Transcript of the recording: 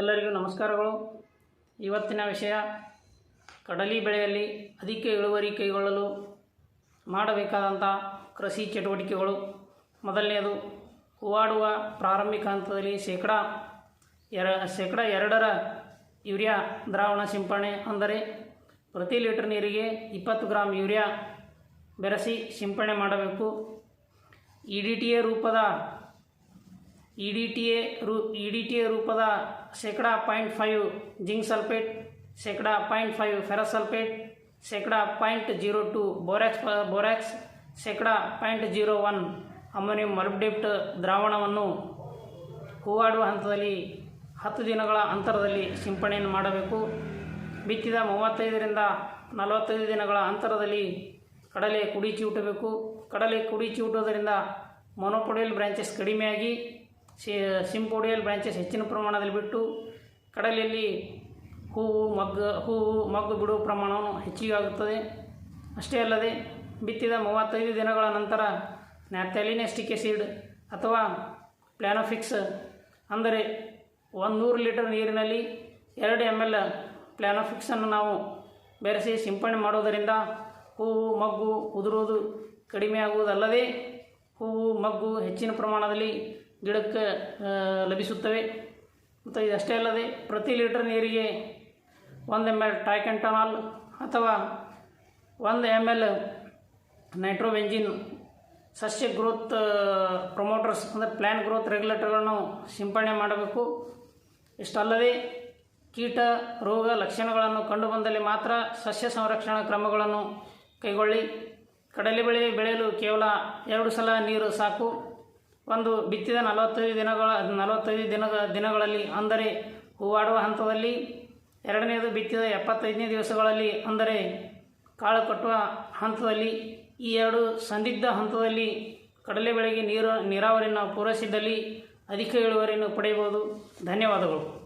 ಎಲ್ಲರಿಗೂ ನಮಸ್ಕಾರಗಳು. ಇವತ್ತಿನ ವಿಷಯ, ಕಡಲಿ ಬೆಳೆಯಲ್ಲಿ ಅಧಿಕ ಇಳುವರಿ ಕೈಗೊಳ್ಳಲು ಮಾಡಬೇಕಾದಂಥ ಕೃಷಿ ಚಟುವಟಿಕೆಗಳು. ಮೊದಲನೆಯದು ಹೂವಾಡುವ ಪ್ರಾರಂಭಿಕ ಹಂತದಲ್ಲಿ ಶೇಕಡ ಎರ, ಶೇಕಡ ಎರಡರ ಯೂರಿಯಾ, ದ್ರಾವಣ ಸಿಂಪಡಣೆ ಅಂದರೆ ಪ್ರತಿ ಲೀಟರ್ ನೀರಿಗೆ ಇಪ್ಪತ್ತು ಗ್ರಾಮ್ ಯೂರಿಯಾ ಬೆರೆಸಿ ಸಿಂಪಡಣೆ ಮಾಡಬೇಕು. ಇ ಡಿ ಟಿ ಎ ರೂಪದ ಇ ಡಿ ಟಿ ಎ ರೂ ಇ ಡಿ ಟಿ ಎ ರೂಪದ ಶೇಕಡ ಪಾಯಿಂಟ್ ಫೈವ್ ಜಿಂಕ್ ಸಲ್ಫೇಟ್, ಶೇಕಡ ಪಾಯಿಂಟ್ ಫೈವ್ ಫೆರಸ್ ಸಲ್ಫೇಟ್ ಶೇಕಡ point zero two borax borax ಶೇಕಡ ಪಾಯಿಂಟ್ ಜೀರೋ ಒನ್ ಅಮೋನಿಯಂ ಮರ್ಬ್ಡಿಪ್ಟ್ ದ್ರಾವಣವನ್ನು ಹೂವಾಡುವ ಹಂತದಲ್ಲಿ ಹತ್ತು ದಿನಗಳ ಅಂತರದಲ್ಲಿ ಸಿಂಪಡಣೆಯನ್ನು ಮಾಡಬೇಕು. ಬಿತ್ತಿದ ಮೂವತ್ತೈದರಿಂದ ನಲವತ್ತೈದು ದಿನಗಳ ಅಂತರದಲ್ಲಿ ಕಡಲೆ ಕುಡಿ ಚಿವುಟಬೇಕು ಕಡಲೆ ಕುಡಿ ಚಿವುಟೋದರಿಂದ ಮೊನೊಪೊಡಿಯಲ್ ಬ್ರಾಂಚಸ್ ಕಡಿಮೆಯಾಗಿ ಸಿಂಪೋಡಿಯಲ್ ಬ್ರಾಂಚಸ್ ಹೆಚ್ಚಿನ ಪ್ರಮಾಣದಲ್ಲಿ ಬಿಟ್ಟು ಕಡಲೆಯಲ್ಲಿ ಹೂವು ಮಗ್ಗು ಹೂವು ಮಗ್ಗು ಬಿಡುವ ಪ್ರಮಾಣವನ್ನು ಹೆಚ್ಚಿಗೆ ಆಗುತ್ತದೆ ಅಷ್ಟೇ ಅಲ್ಲದೆ ಬಿತ್ತಿದ ಮೂವತ್ತೈದು ದಿನಗಳ ನಂತರ ನ್ಯಾಥ್ಯಾಲಿನೆಸ್ಟಿಕ್ ಸೀಡ್ ಅಥವಾ ಪ್ಲಾನೋಫಿಕ್ಸ್ ಅಂದರೆ ಒಂದು ನೂರು ಲೀಟರ್ ನೀರಿನಲ್ಲಿ ಎರಡು ಎಂ ಎಲ್ ಪ್ಲ್ಯಾನೋಫಿಕ್ಸನ್ನು ನಾವು ಬೆರೆಸಿ ಸಿಂಪಡಣೆ ಮಾಡುವುದರಿಂದ ಹೂವು ಮಗ್ಗು ಉದುರುವುದು ಕಡಿಮೆಯಾಗುವುದಲ್ಲದೆ ಹೂವು ಮಗ್ಗು ಹೆಚ್ಚಿನ ಪ್ರಮಾಣದಲ್ಲಿ ಗಿಡಕ್ಕೆ ಲಭಿಸುತ್ತವೆ. ಮತ್ತು ಇದಷ್ಟೇ ಅಲ್ಲದೆ ಪ್ರತಿ ಲೀಟರ್ ನೀರಿಗೆ ಒಂದು ಎಂ ಎಲ್ ಟ್ರೈಕೆಂಟನಾಲ್ ಅಥವಾ ಒಂದು ಎಂ ಎಲ್ ನೈಟ್ರೋಬೆಂಜಿನ್ ಸಸ್ಯ ಗ್ರೋತ್ ಪ್ರಮೋಟರ್ಸ್ ಅಂದರೆ ಪ್ಲ್ಯಾನ್ ಗ್ರೋತ್ ರೆಗ್ಯುಲೇಟರ್ಗಳನ್ನು ಸಿಂಪಡಣೆ ಮಾಡಬೇಕು. ಇಷ್ಟಲ್ಲದೆ ಕೀಟ, ರೋಗ ಲಕ್ಷಣಗಳನ್ನು ಕಂಡುಬಂದಲ್ಲಿ ಮಾತ್ರ ಸಸ್ಯ ಸಂರಕ್ಷಣಾ ಕ್ರಮಗಳನ್ನು ಕೈಗೊಳ್ಳಿ. ಕಡಲೆ ಬೆಳೆ ಬೆಳೆಯಲು ಕೇವಲ ಎರಡು ಸಲ ನೀರು ಸಾಕು. ಒಂದು ಬಿತ್ತಿದ ನಲವತ್ತೈದು ದಿನಗಳ, ನಲವತ್ತೈದು ದಿನ ದಿನಗಳಲ್ಲಿ, ಅಂದರೆ ಹೂವಾಡುವ ಹಂತದಲ್ಲಿ, ಎರಡನೆಯದು ಬಿತ್ತಿದ ಎಪ್ಪತ್ತೈದನೇ ದಿವಸಗಳಲ್ಲಿ, ಅಂದರೆ ಕಾಳು ಕಟ್ಟುವ ಹಂತದಲ್ಲಿ, ಈ ಎರಡು ಸಂದಿಗ್ಧ ಹಂತದಲ್ಲಿ ಕಡಲೆ ಬೆಳೆಗೆ ನೀರು, ನೀರಾವರಿಯನ್ನು ಪೂರೈಸಿದ್ದಲ್ಲಿ ಅಧಿಕ ಇಳುವರಿಯನ್ನು ಪಡೆಯಬಹುದು. ಧನ್ಯವಾದಗಳು.